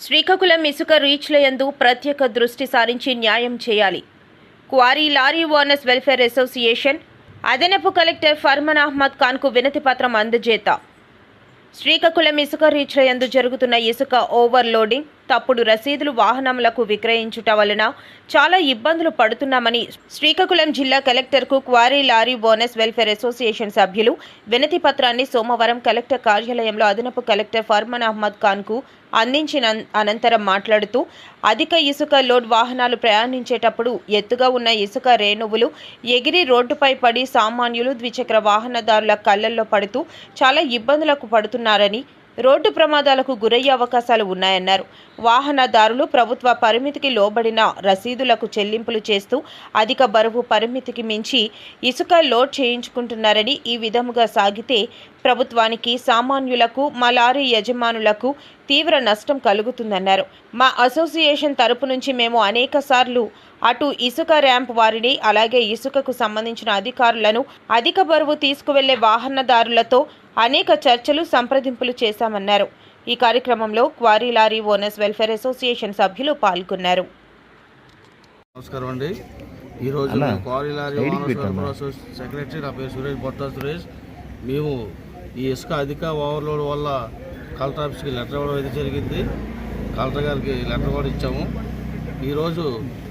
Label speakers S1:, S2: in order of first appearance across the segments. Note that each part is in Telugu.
S1: శ్రీకాకుళం ఇసుక రీచ్ల యందు ప్రత్యేక దృష్టి సారించి న్యాయం చేయాలి. Quarry lorry owners welfare association అదనపు కలెక్టర్ ఫర్మన్ అహ్మద్ ఖాన్కు వినతి పత్రం అందజేత. శ్రీకాకుళం ఇసుక రీచ్ల ఎందు జరుగుతున్న ఇసుక ఓవర్లోడింగ్ తప్పుడు రసీదులు వాహనములకు విక్రయించుట వలన చాలా ఇబ్బందులు పడుతున్నామని శ్రీకాకుళం జిల్లా కలెక్టర్కు quarry lorry bonus welfare association సభ్యులు వినతి పత్రాన్ని సోమవారం కలెక్టర్ కార్యాలయంలో అదనపు కలెక్టర్ ఫర్మన్ అహ్మద్ ఖాన్కు అందించిన అనంతరం మాట్లాడుతూ అధిక ఇసుక లోడ్ వాహనాలు ప్రయాణించేటప్పుడు ఎత్తుగా ఉన్న ఇసుక రేణువులు ఎగిరి రోడ్డుపై పడి సామాన్యులు ద్విచక్ర వాహనదారుల కళ్ళల్లో పడుతూ చాలా ఇబ్బందులకు పడుతున్నారని రోడ్డు ప్రమాదాలకు గురయ్యే అవకాశాలు ఉన్నాయన్నారు. వాహనదారులు ప్రభుత్వ పరిమితికి లోబడిన రసీదులకు చెల్లింపులు చేస్తూ అధిక బరువు పరిమితికి మించి ఇసుక లోడ్ చేయించుకుంటున్నారని ఈ విధముగా సాగితే ప్రభుత్వానికి సామాన్యులకు మా లారీ యజమానులకు తీవ్ర నష్టం కలుగుతుందన్నారు. మా అసోసియేషన్ తరపు నుంచి మేము అనేక సార్లు అటు ఇసుక ర్యాంప్ వారిని అలాగే ఇసుకకు సంబంధించిన అధికారులను అధిక బరువు తీసుకువెళ్ళే వాహనదారులతో అనేక చర్చలు సంప్రదింపులు చేశామన్నారు. ఈ కార్యక్రమంలో quarry lorry owners welfare association సభ్యులు పాల్గొన్నారు.
S2: నమస్కారం అండి. ఈరోజు క్వారీ లారీ ఓనర్స్ సెక్రటరీ నా పేరు సురేష్ బొత్తా సురేష్. మేము ఈ ఇసుక అధిక ఓవర్లోడ్ వల్ల కలెక్టర్ ఆఫీస్కి లెటర్ ఇవ్వడం అయితే జరిగింది. కలెక్టర్ గారికి లెటర్ కూడా ఇచ్చాము. ఈరోజు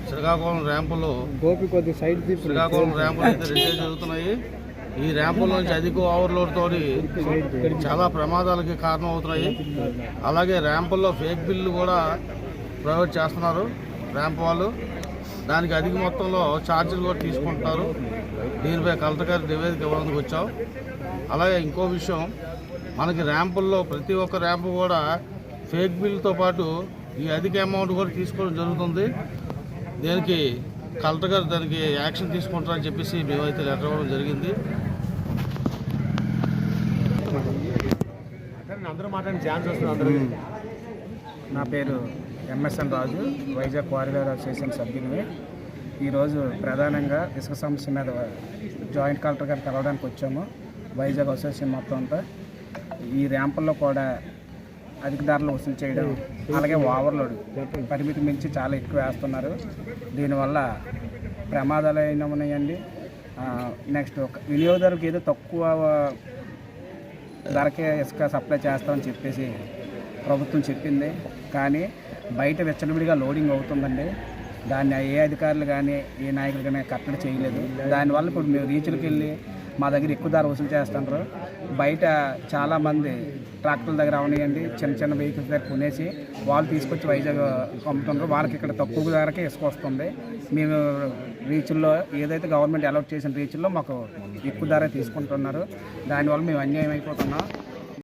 S2: శ్రీకాకుళం ర్యాంపులో
S3: గోపి కొద్ది సైడ్ తిప్పు
S2: శ్రీకాకుళం ర్యాంపులు అయితే రెండే జరుగుతున్నాయి. ఈ ర్యాంపుల నుంచి అధిక ఓవర్లోడ్ తోటి చాలా ప్రమాదాలకి కారణం అవుతున్నాయి అలాగే ర్యాంపుల్లో ఫేక్ బిల్లు కూడా ప్రొవైడ్ చేస్తున్నారు ర్యాంప్ వాళ్ళు. దానికి అధిక మొత్తంలో ఛార్జీలు కూడా తీసుకుంటున్నారు. దీనిపై కలెక్టర్ గారి నివేదిక ఇవ్వడానికి వచ్చాం. అలాగే ఇంకో విషయం మనకి ర్యాంపుల్లో ప్రతి ఒక్క ర్యాంపు కూడా ఫేక్ బిల్లుతో పాటు ఈ అధిక అమౌంట్ కూడా తీసుకోవడం జరుగుతుంది. దీనికి కలెక్టర్ గారు దానికి యాక్షన్ తీసుకుంటారని చెప్పేసి మేమైతే లెటర్ ఇవ్వడం జరిగింది.
S3: అందరూ మాట్లాడిన ఛాన్స్ వస్తుంది అందరూ నా పేరు ఎంఎస్ఎన్ రాజు వైజాగ్ క్వారిడర్ అసోసియేషన్ సభ్యుని ఈరోజు ప్రధానంగా ఇసుక సమస్య మీద జాయింట్ కలెక్టర్ గారు కలవడానికి వచ్చాము. వైజాగ్ అసోసియేషన్ మొత్తం అంతా. ఈ ర్యాంపుల్లో కూడా అధిక ధరలు వసూలు చేయడం అలాగే ఓవర్లోడ్ పరిమితి మించి చాలా ఎక్కువ వేస్తున్నారు. దీనివల్ల ప్రమాదాలు అయినా ఉన్నాయండి. నెక్స్ట్ వినియోగదారులకు ఏదో తక్కువ ధరకే ఇసుక సప్లై చేస్తామని చెప్పేసి ప్రభుత్వం చెప్పింది. కానీ బయట వెచ్చలవిడిగా లోడింగ్ అవుతుందండి. దాన్ని ఏ అధికారులు కానీ ఏ నాయకులు కానీ కట్టడి చేయలేదు. దానివల్ల ఇప్పుడు మేము రీచ్లకు వెళ్ళి మా దగ్గర ఎక్కువ ధర వసూలు చేస్తుంటారు. బయట చాలామంది ట్రాక్టర్ల దగ్గర అవనియండి చిన్న చిన్న వెహికల్స్ దగ్గర కొనేసి వాళ్ళు తీసుకొచ్చి వైజాగ్ పంపుతుంటారు వాళ్ళకి ఇక్కడ తక్కువ ధరకే ఇసుకొస్తుంది. మేము రీచ్ల్లో ఏదైతే గవర్నమెంట్ అలౌట్ చేసిన రీచ్ల్లో మాకు ఎక్కువ ధర తీసుకుంటున్నారు. దానివల్ల మేము అన్యాయం అయిపోతున్నాం